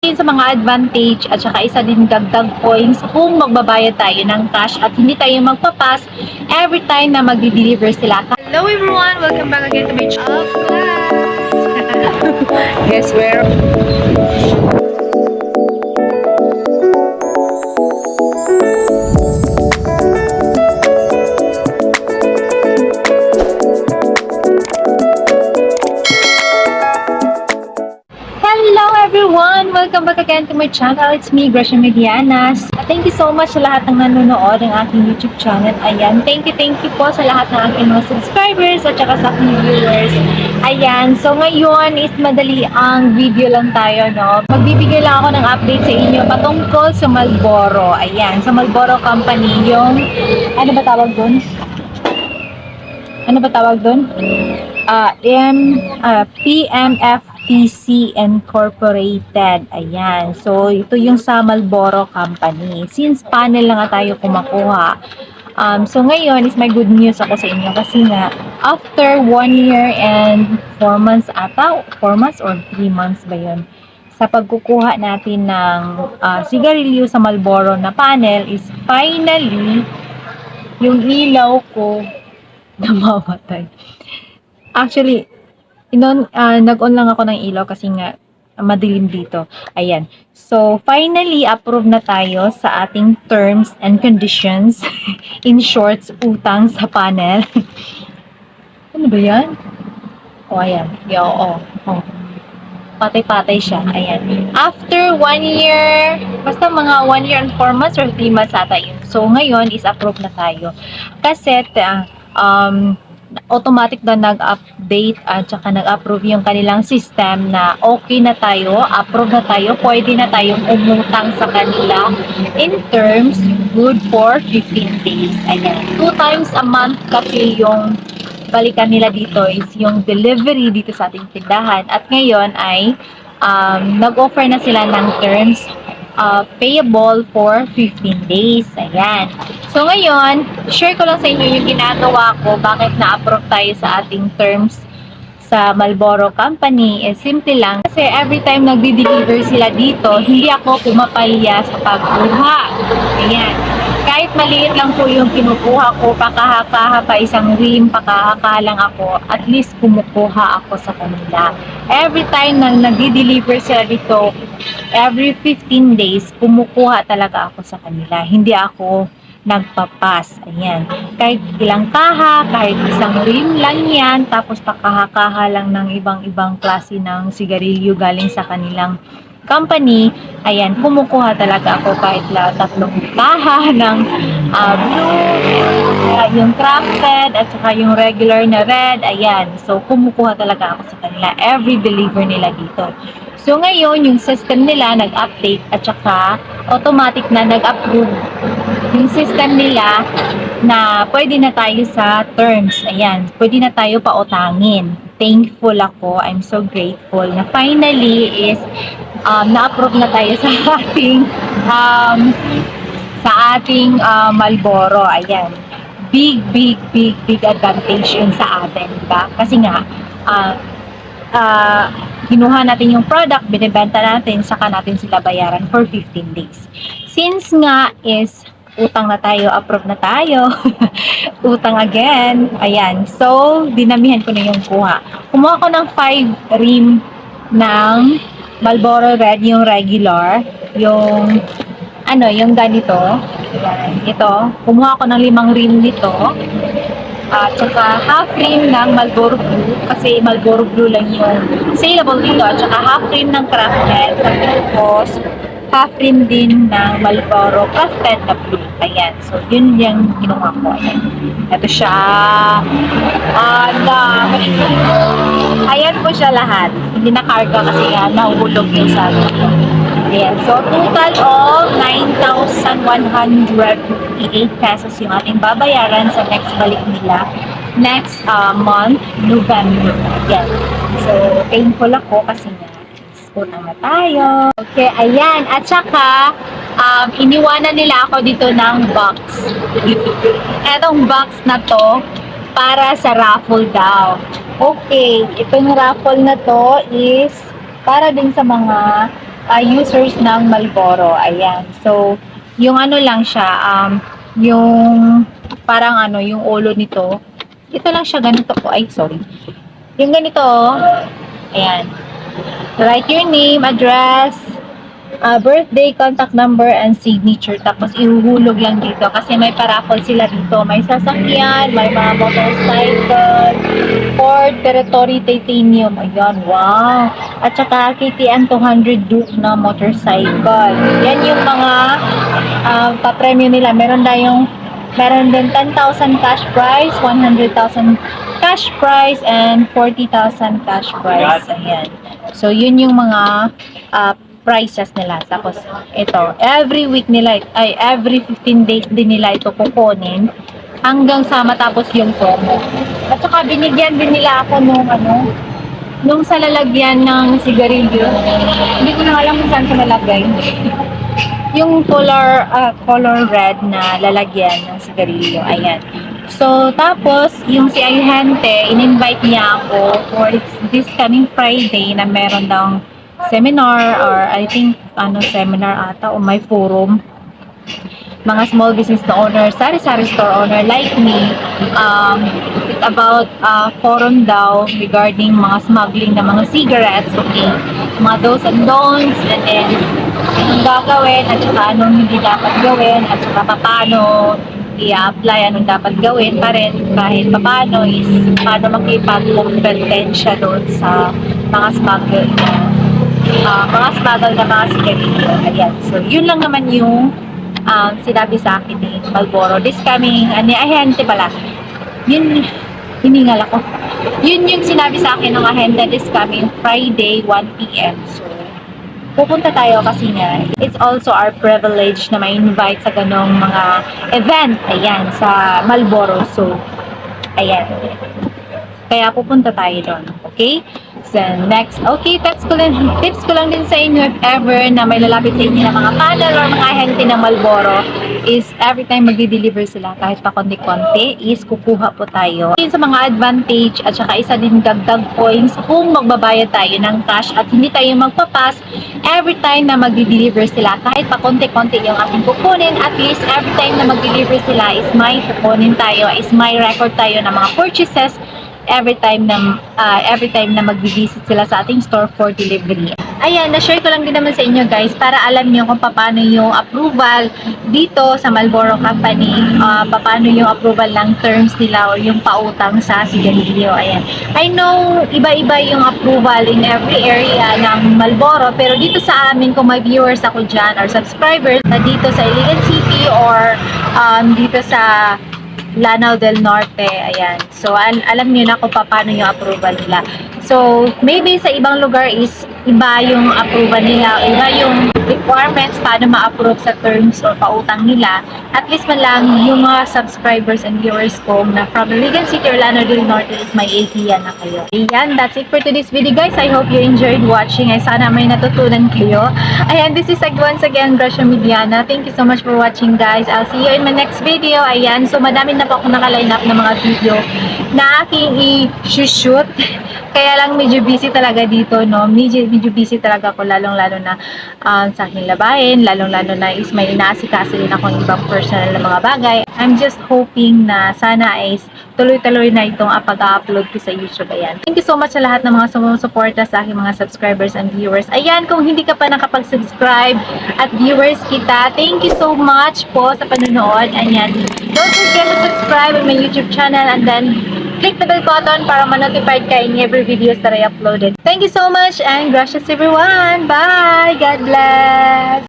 din sa mga advantage at saka isa din dagdag points kung magbabayad tayo ng cash at hindi tayo magpapas every time na magdi-deliver sila. Hello everyone! Welcome back again to my channel. Guess where? Again to my channel. It's me, Gracia Medianas. Thank you so much sa lahat ng nanonood ng aking YouTube channel. Ayan, thank you, thank you po sa lahat ng aking mga subscribers at saka sa aking viewers. Ayan, so ngayon is madali ang video lang tayo, no? Magbibigay lang ako ng update sa inyo patungkol sa Malboro. Ayan, sa Malboro Company, yung, ano ba tawag dun? Ano ba tawag dun? Ah, M, ah, PMFTC Incorporated. Ayan. So, ito yung sa Malboro Company. Since panel lang nga tayo kumakuha. Um, so, ngayon is may good news ako sa inyo kasi nga, after one year and four months ata, four months or three months ba yun? Sa pagkukuha natin ng ah, sigarilyo sa Malboro na panel is finally, yung ilaw ko namamatay. Actually, inon, ah, nag-on lang ako ng ilaw kasi nga madilim dito. Ayan. So, finally, approve na tayo sa ating terms and conditions. In shorts, utang sa panel. ano ba yan? O, ayan. Yo, o. o. Patay-patay siya. Ayan. After one year, basta mga one year and four months or three months ata yun. So, ngayon is approve na tayo. Kasi, ah, um, automatic na nag-update at saka nag-approve yung kanilang system na okay na tayo, approve na tayo, pwede na tayong umutang sa kanila in terms good for 15 days. Ayan. Two times a month kasi yung balikan nila dito is yung delivery dito sa ating tindahan at ngayon ay um, nag-offer na sila ng terms uh, payable for 15 days. Ayan. So ngayon, share ko lang sa inyo yung ginagawa ko, bakit na-approve tayo sa ating terms sa Malboro Company. Eh, simple lang. Kasi every time nagdi-deliver sila dito, hindi ako pumapahiya sa pagkuha. Ayan. Kahit maliit lang po yung kinukuha ko, pakahakaha pa isang rim, pakahaka lang ako, at least kumukuha ako sa kanila. Every time na nagdi-deliver sila dito, every 15 days, kumukuha talaga ako sa kanila. Hindi ako nagpapas. Ayan. Kahit ilang kaha, kahit isang rim lang yan, tapos pakahakaha lang ng ibang-ibang klase ng sigarilyo galing sa kanilang company, ayan, kumukuha talaga ako kahit la tatlong kaha ng ah, blue, ah, yung crafted, at saka yung regular na red, ayan. So, kumukuha talaga ako sa kanila. Every deliver nila dito. So, ngayon, yung system nila nag-update at saka automatic na nag-approve yung system nila na pwede na tayo sa terms. Ayan, pwede na tayo pautangin. Thankful ako. I'm so grateful na finally is um, na-approve na tayo sa ating um, sa ating uh, Malboro. Ayan. Big, big, big, big advantage yun sa atin. Diba? Kasi nga, uh, uh, kinuha natin yung product, binibenta natin, saka natin sila bayaran for 15 days. Since nga is utang na tayo, approve na tayo, utang again, ayan. So, dinamihan ko na yung kuha. Kumuha ko ng 5 rim ng Marlboro Red, yung regular, yung ano, yung ganito, ito, kumuha ko ng limang rim nito, at saka half rim ng Marlboro Blue kasi Marlboro Blue lang yung saleable dito. At saka half rim ng Crafted tapos rim din ng Marlboro Crafted na Blue ayan so yun yung kinuha ko ayan ito siya at uh, ayan po siya lahat hindi na karga kasi nga nahulog yung sa Ayan. So, total of 9,158 pesos yung ating babayaran sa next balik nila next uh, month, November. Ayan. So, thankful ako kasi nga utang na tayo. Okay, ayan. At saka, um, iniwanan nila ako dito ng box. Etong box na to, para sa raffle daw. Okay, itong raffle na to is para din sa mga ah, users ng Malboro. Ayan. So, yung ano lang siya, um, yung parang ano, yung ulo nito, ito lang siya ganito po. Ay, sorry. Yung ganito, ayan. Write your name, address, uh, birthday, contact number, and signature. Tapos, ihuhulog lang dito kasi may paraffle sila dito. May sasakyan, may mga motorcycle, Ford Territory Titanium. Ayan, wow. At saka KTM 200 Duke na motorcycle. Yan yung mga uh, papremyo nila. Meron tayong meron din 10,000 cash prize, 100,000 cash prize, and 40,000 cash prize. Ayan. So, yun yung mga uh, prices nila. Tapos, ito, every week nila, ay, every 15 days din nila ito kukunin hanggang sa matapos yung promo. At saka, binigyan din nila ako nung, ano, nung sa lalagyan ng sigarilyo. Hindi ko na alam kung saan ko nalagay. yung color, ah, color red na lalagyan ng sigarilyo. Ayan. So, tapos, yung si Ayhente, in-invite niya ako for this coming Friday na meron daw seminar or I think ano seminar ata o may forum mga small business na owner, sari-sari store owner like me, um, it's about uh, forum daw regarding mga smuggling ng mga cigarettes, okay? Mga do's and don'ts, and then anong gagawin, at saka anong hindi dapat gawin, at saka paano i-apply, anong dapat gawin pa rin kahit paano is paano makipag-kompetensya doon sa mga smuggle uh, mga smuggle na mga sigarilyo. Ayan. So, yun lang naman yung um, sinabi sa akin ni Malboro. This coming, ano, ahente pala. Yun, hiningal ako. Yun yung sinabi sa akin ng ahente this coming Friday, 1 p.m. So, pupunta tayo kasi nga, it's also our privilege na ma-invite sa ganong mga event, ayan, sa Malboro. So, ayan. Kaya pupunta tayo doon. Okay? So, next. Okay, tips ko lang, tips ko lang din sa inyo if ever na may lalapit sa inyo ng mga panel or mga ahente ng Malboro is every time magdi-deliver sila kahit pa konti-konti is kukuha po tayo. Yun sa mga advantage at saka isa din dagdag points kung magbabayad tayo ng cash at hindi tayo magpapas every time na magdi-deliver sila kahit pa konti-konti yung ating kukunin at least every time na mag-deliver sila is may kukunin tayo is may record tayo ng mga purchases every time na ah, every time na magbi-visit sila sa ating store for delivery. Ayan, na-share ko lang din naman sa inyo guys para alam niyo kung paano yung approval dito sa Malboro Company, ah, paano yung approval ng terms nila o yung pautang sa sigarilyo. Ayan. I know iba-iba yung approval in every area ng Malboro pero dito sa amin kung may viewers ako dyan or subscribers na dito sa Iligan City or um, dito sa Lanao del Norte, ayan. So, al- alam niyo na kung paano yung approval nila. So, maybe sa ibang lugar is iba yung approval nila, iba yung requirements paano ma-approve sa terms or pautang nila. At least man lang yung mga subscribers and viewers ko na from Ligan City or Lanao del Norte is may idea na kayo. Ayan, that's it for today's video guys. I hope you enjoyed watching. Ay sana may natutunan kayo. Ayan, this is once again Gracia Mediana. Thank you so much for watching guys. I'll see you in my next video. Ayan, so madami na po ako naka-line up ng mga video na aking i-shoot. Kaya lang medyo busy talaga dito, no? Medyo, medyo busy talaga ako, lalong-lalo na um, sa aking labahin, lalong-lalo na is may inaasikaso din akong ibang personal na mga bagay. I'm just hoping na sana is tuloy-tuloy na itong pag-upload ko sa YouTube. Ayan. Thank you so much sa lahat ng mga sumusuporta sa aking mga subscribers and viewers. Ayan, kung hindi ka pa nakapag-subscribe at viewers kita, thank you so much po sa panonood. Ayan. Don't forget to subscribe on my YouTube channel and then click the bell button para ma-notified ka in every videos that I uploaded. Thank you so much and gracias everyone. Bye! God bless!